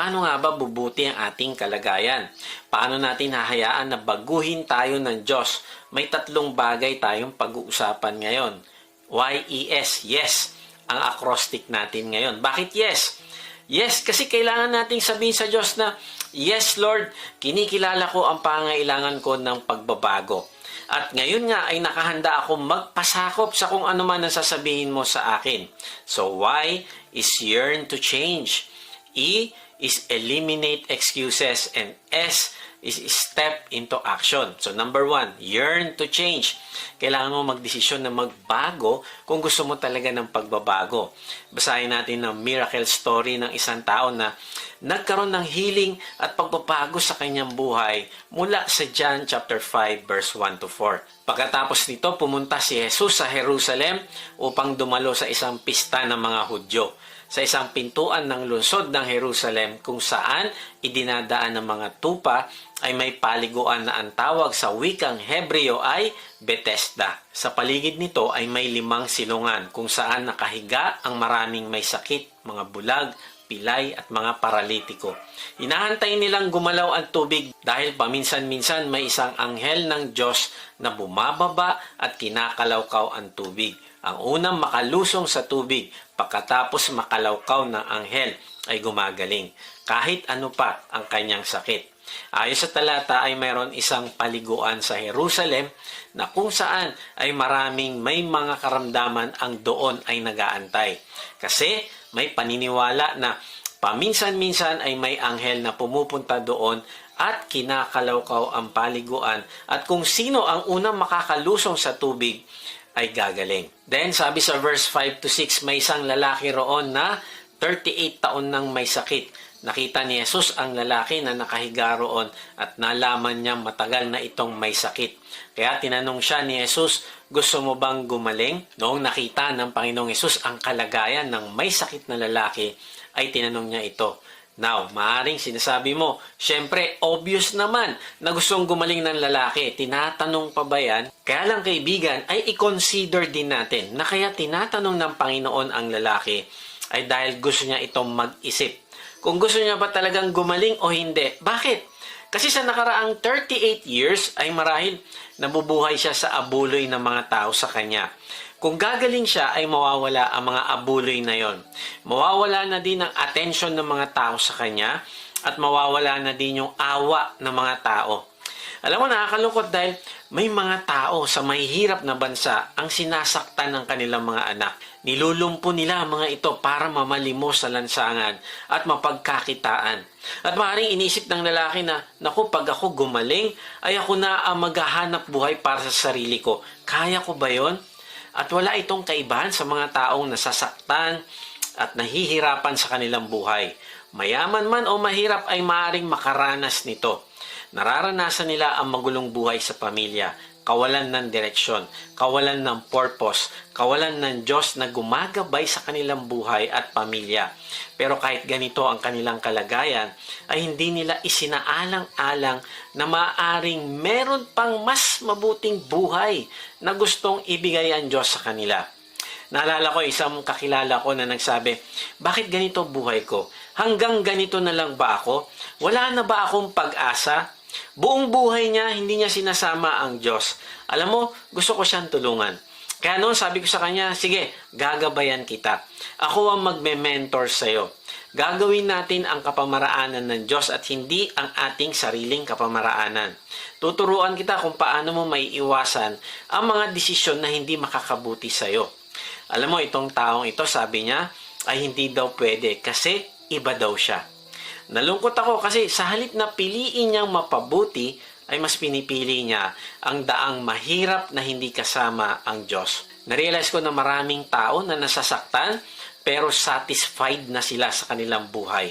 paano nga ba bubuti ang ating kalagayan? Paano natin hahayaan na baguhin tayo ng Diyos? May tatlong bagay tayong pag-uusapan ngayon. Y-E-S, yes, ang acrostic natin ngayon. Bakit yes? Yes, kasi kailangan nating sabihin sa Diyos na, Yes, Lord, kinikilala ko ang pangailangan ko ng pagbabago. At ngayon nga ay nakahanda ako magpasakop sa kung ano man ang sasabihin mo sa akin. So Y is yearn to change. E is eliminate excuses. And S is step into action. So number one, yearn to change. Kailangan mo magdesisyon na magbago kung gusto mo talaga ng pagbabago. Basahin natin ang miracle story ng isang tao na nagkaroon ng healing at pagbabago sa kanyang buhay mula sa John chapter 5 verse 1 to 4. Pagkatapos nito, pumunta si Jesus sa Jerusalem upang dumalo sa isang pista ng mga Hudyo sa isang pintuan ng lungsod ng Jerusalem kung saan idinadaan ng mga tupa ay may paliguan na ang tawag sa wikang Hebreo ay Bethesda. Sa paligid nito ay may limang silungan kung saan nakahiga ang maraming may sakit, mga bulag, pilay at mga paralitiko. Inahantay nilang gumalaw ang tubig dahil paminsan-minsan may isang anghel ng Diyos na bumababa at kinakalawkaw ang tubig. Ang unang makalusong sa tubig pagkatapos makalawkaw ng anghel ay gumagaling kahit ano pa ang kanyang sakit. Ayon sa talata ay mayroon isang paliguan sa Jerusalem na kung saan ay maraming may mga karamdaman ang doon ay nagaantay. Kasi may paniniwala na paminsan-minsan ay may anghel na pumupunta doon at kinakalawkaw ang paliguan at kung sino ang unang makakalusong sa tubig ay gagaling. Then sabi sa verse 5 to 6 may isang lalaki roon na 38 taon nang may sakit. Nakita ni Jesus ang lalaki na nakahiga roon at nalaman niya matagal na itong may sakit. Kaya tinanong siya ni Jesus, gusto mo bang gumaling? Noong nakita ng Panginoong Jesus ang kalagayan ng may sakit na lalaki, ay tinanong niya ito, Now, maaring sinasabi mo, syempre, obvious naman na gustong gumaling ng lalaki. Tinatanong pa ba yan? Kaya lang kaibigan, ay i-consider din natin na kaya tinatanong ng Panginoon ang lalaki ay dahil gusto niya itong mag-isip. Kung gusto niya ba talagang gumaling o hindi. Bakit? Kasi sa nakaraang 38 years ay marahil nabubuhay siya sa abuloy ng mga tao sa kanya. Kung gagaling siya ay mawawala ang mga abuloy na yon. Mawawala na din ang attention ng mga tao sa kanya at mawawala na din yung awa ng mga tao. Alam mo, nakakalungkot dahil may mga tao sa mahihirap na bansa ang sinasaktan ng kanilang mga anak. Nilulumpo nila ang mga ito para mamalimos sa lansangan at mapagkakitaan. At maaaring inisip ng lalaki na, naku, pag ako gumaling, ay ako na ang maghahanap buhay para sa sarili ko. Kaya ko ba yon? At wala itong kaibahan sa mga taong nasasaktan at nahihirapan sa kanilang buhay. Mayaman man o mahirap ay maaaring makaranas nito. Nararanasan nila ang magulong buhay sa pamilya, kawalan ng direksyon, kawalan ng purpose, kawalan ng Diyos na gumagabay sa kanilang buhay at pamilya. Pero kahit ganito ang kanilang kalagayan, ay hindi nila isinaalang-alang na maaring meron pang mas mabuting buhay na gustong ibigay ang Diyos sa kanila. Naalala ko isang kakilala ko na nagsabi, bakit ganito buhay ko? Hanggang ganito na lang ba ako? Wala na ba akong pag-asa? Buong buhay niya, hindi niya sinasama ang Diyos. Alam mo, gusto ko siyang tulungan. Kaya noon sabi ko sa kanya, sige, gagabayan kita. Ako ang magme-mentor sa'yo. Gagawin natin ang kapamaraanan ng Diyos at hindi ang ating sariling kapamaraanan. Tuturuan kita kung paano mo may iwasan ang mga desisyon na hindi makakabuti sa'yo. Alam mo, itong taong ito, sabi niya, ay hindi daw pwede kasi iba daw siya. Nalungkot ako kasi sa halip na piliin niyang mapabuti, ay mas pinipili niya ang daang mahirap na hindi kasama ang Diyos. Narealize ko na maraming tao na nasasaktan pero satisfied na sila sa kanilang buhay.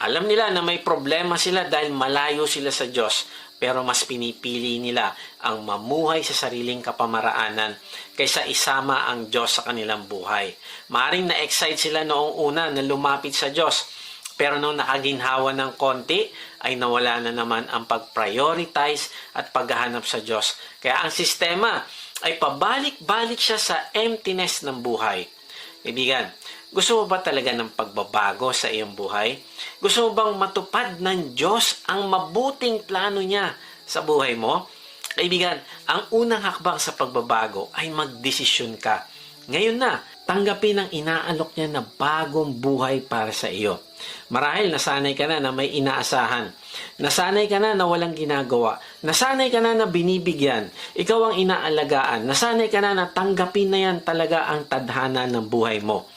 Alam nila na may problema sila dahil malayo sila sa Diyos pero mas pinipili nila ang mamuhay sa sariling kapamaraanan kaysa isama ang Diyos sa kanilang buhay. Maring na-excite sila noong una na lumapit sa Diyos pero nung nakaginhawa ng konti, ay nawala na naman ang pag-prioritize at paghahanap sa Diyos. Kaya ang sistema ay pabalik-balik siya sa emptiness ng buhay. Kaibigan, Gusto mo ba talaga ng pagbabago sa iyong buhay? Gusto mo bang matupad ng Diyos ang mabuting plano niya sa buhay mo? Kaibigan, ang unang hakbang sa pagbabago ay magdesisyon ka. Ngayon na, tanggapin ang inaalok niya na bagong buhay para sa iyo. Marahil nasanay ka na na may inaasahan. Nasanay ka na na walang ginagawa. Nasanay ka na na binibigyan. Ikaw ang inaalagaan. Nasanay ka na na tanggapin na yan talaga ang tadhana ng buhay mo.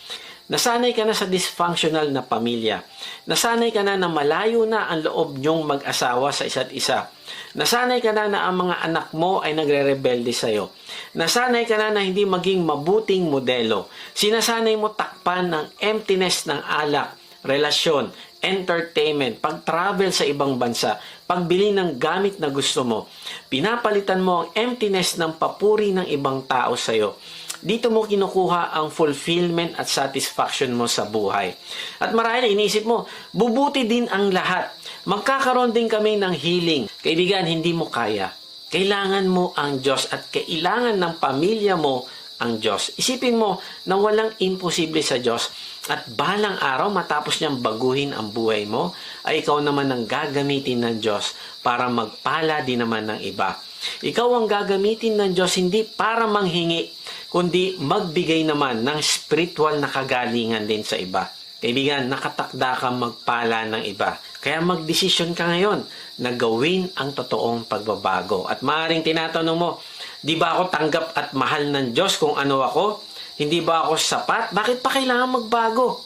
Nasanay ka na sa dysfunctional na pamilya. Nasanay ka na na malayo na ang loob niyong mag-asawa sa isa't isa. Nasanay ka na na ang mga anak mo ay nagre-rebelde sa iyo. Nasanay ka na na hindi maging mabuting modelo. Sinasanay mo takpan ng emptiness ng alak, relasyon, entertainment, pag-travel sa ibang bansa, pagbili ng gamit na gusto mo. Pinapalitan mo ang emptiness ng papuri ng ibang tao sa iyo. Dito mo kinukuha ang fulfillment at satisfaction mo sa buhay. At marahil iniisip mo, bubuti din ang lahat. Magkakaroon din kami ng healing. Kaibigan, hindi mo kaya. Kailangan mo ang Diyos at kailangan ng pamilya mo ang Diyos. Isipin mo na walang imposible sa Diyos at balang araw matapos niyang baguhin ang buhay mo, ay ikaw naman ang gagamitin ng Diyos para magpala din naman ng iba. Ikaw ang gagamitin ng Diyos hindi para manghingi, kundi magbigay naman ng spiritual na kagalingan din sa iba. Kaibigan, nakatakda kang magpala ng iba. Kaya magdesisyon ka ngayon na gawin ang totoong pagbabago. At maaaring tinatanong mo, di ba ako tanggap at mahal ng Diyos kung ano ako? Hindi ba ako sapat? Bakit pa kailangan magbago?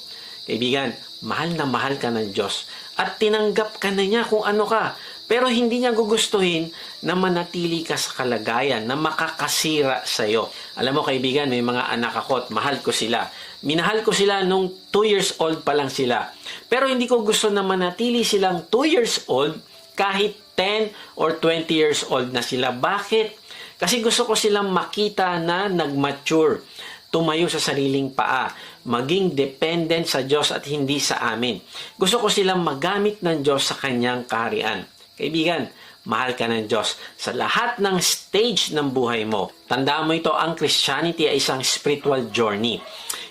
Kaibigan, mahal na mahal ka ng Diyos at tinanggap ka na niya kung ano ka. Pero hindi niya gugustuhin na manatili ka sa kalagayan na makakasira sa iyo. Alam mo kaibigan, may mga anak ako at mahal ko sila. Minahal ko sila nung 2 years old pa lang sila. Pero hindi ko gusto na manatili silang 2 years old kahit 10 or 20 years old na sila. Bakit? Kasi gusto ko silang makita na nag-mature tumayo sa sariling paa, maging dependent sa Diyos at hindi sa amin. Gusto ko silang magamit ng Diyos sa kanyang kaharian. Kaibigan, mahal ka ng Diyos sa lahat ng stage ng buhay mo. Tandaan mo ito, ang Christianity ay isang spiritual journey.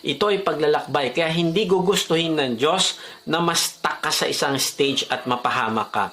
Ito ay paglalakbay, kaya hindi gugustuhin ng Diyos na mas stuck ka sa isang stage at mapahamak ka.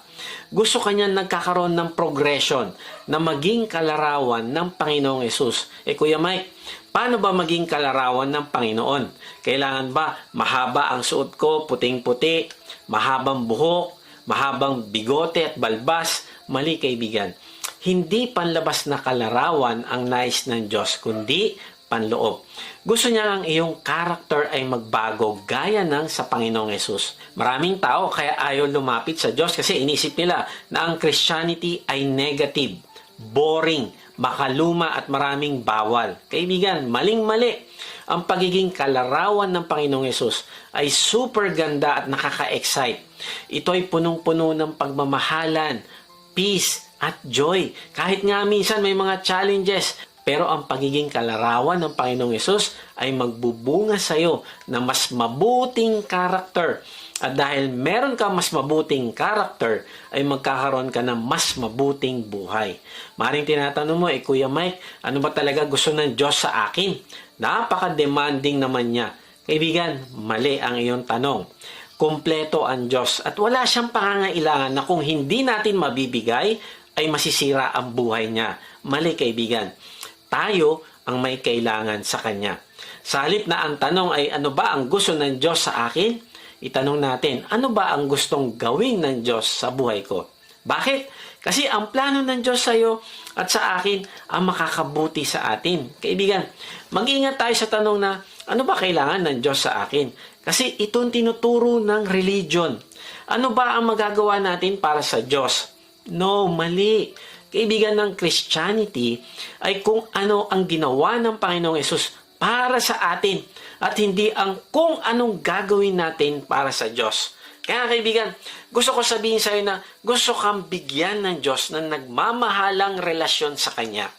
Gusto kanya nagkakaroon ng progression na maging kalarawan ng Panginoong Yesus. Eh Kuya Mike, paano ba maging kalarawan ng Panginoon? Kailangan ba mahaba ang suot ko, puting-puti, mahabang buhok, mahabang bigote at balbas? Mali kaibigan. Hindi panlabas na kalarawan ang nais ng Diyos, kundi panloob. Gusto niya ang iyong character ay magbago gaya ng sa Panginoong Yesus. Maraming tao kaya ayaw lumapit sa Diyos kasi inisip nila na ang Christianity ay negative, boring, makaluma at maraming bawal. Kaibigan, maling-mali. Ang pagiging kalarawan ng Panginoong Yesus ay super ganda at nakaka-excite. Ito ay punong-puno ng pagmamahalan, peace, at joy. Kahit nga minsan may mga challenges, pero ang pagiging kalarawan ng Panginoong Yesus ay magbubunga sa iyo ng mas mabuting karakter. At dahil meron ka mas mabuting karakter, ay magkakaroon ka ng mas mabuting buhay. Maring tinatanong mo, eh Kuya Mike, ano ba talaga gusto ng Diyos sa akin? Napaka-demanding naman niya. Kaibigan, mali ang iyong tanong. Kompleto ang Diyos at wala siyang pangangailangan na kung hindi natin mabibigay, ay masisira ang buhay niya. Mali kaibigan. Tayo ang may kailangan sa Kanya. Sa halip na ang tanong ay ano ba ang gusto ng Diyos sa akin? Itanong natin, ano ba ang gustong gawin ng Diyos sa buhay ko? Bakit? Kasi ang plano ng Diyos sa iyo at sa akin ang makakabuti sa atin. Kaibigan, mag-ingat tayo sa tanong na ano ba kailangan ng Diyos sa akin? Kasi itong tinuturo ng religion. Ano ba ang magagawa natin para sa Diyos? No, mali. Kaibigan ng Christianity ay kung ano ang ginawa ng Panginoong Yesus para sa atin at hindi ang kung anong gagawin natin para sa Diyos. Kaya kaibigan, gusto ko sabihin sa iyo na gusto kang bigyan ng Diyos ng nagmamahalang relasyon sa Kanya.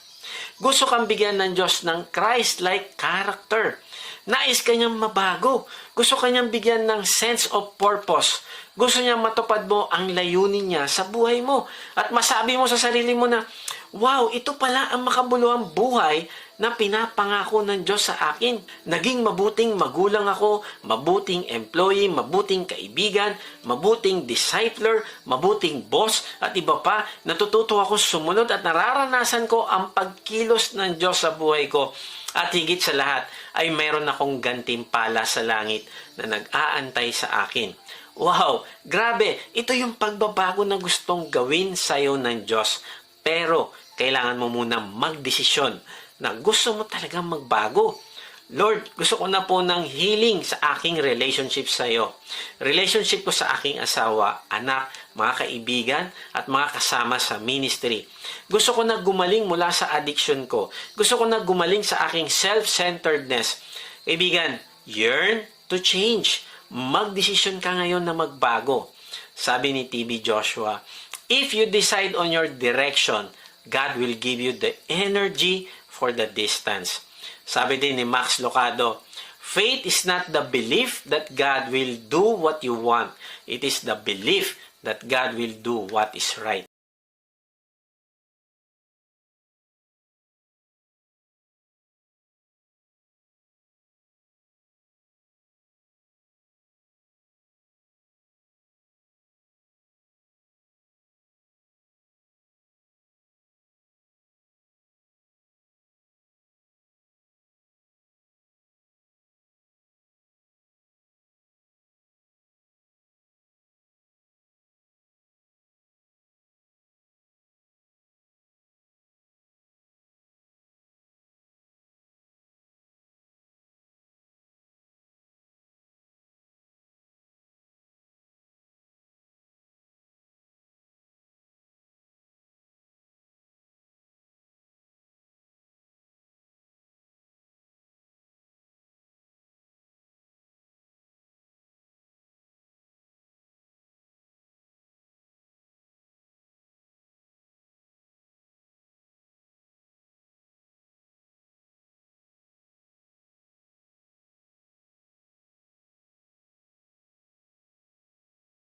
Gusto kang bigyan ng Diyos ng Christ-like character. Nais kanyang mabago. Gusto kanyang bigyan ng sense of purpose. Gusto niya matupad mo ang layunin niya sa buhay mo. At masabi mo sa sarili mo na, wow, ito pala ang makabuluhang buhay na pinapangako ng Diyos sa akin. Naging mabuting magulang ako, mabuting employee, mabuting kaibigan, mabuting discipler, mabuting boss, at iba pa, natututo ako sumunod at nararanasan ko ang pagkilos ng Diyos sa buhay ko. At higit sa lahat, ay mayroon akong gantimpala sa langit na nag-aantay sa akin. Wow, grabe, ito yung pagbabago na gustong gawin sa'yo ng Diyos. Pero, kailangan mo muna magdesisyon na gusto mo talagang magbago. Lord, gusto ko na po ng healing sa aking relationship sa iyo. Relationship ko sa aking asawa, anak, mga kaibigan, at mga kasama sa ministry. Gusto ko na gumaling mula sa addiction ko. Gusto ko na gumaling sa aking self-centeredness. Kaibigan, yearn to change. Magdesisyon ka ngayon na magbago. Sabi ni TB Joshua, if you decide on your direction, God will give you the energy for the distance. Sabi din ni Max Lucado, faith is not the belief that God will do what you want. It is the belief that God will do what is right.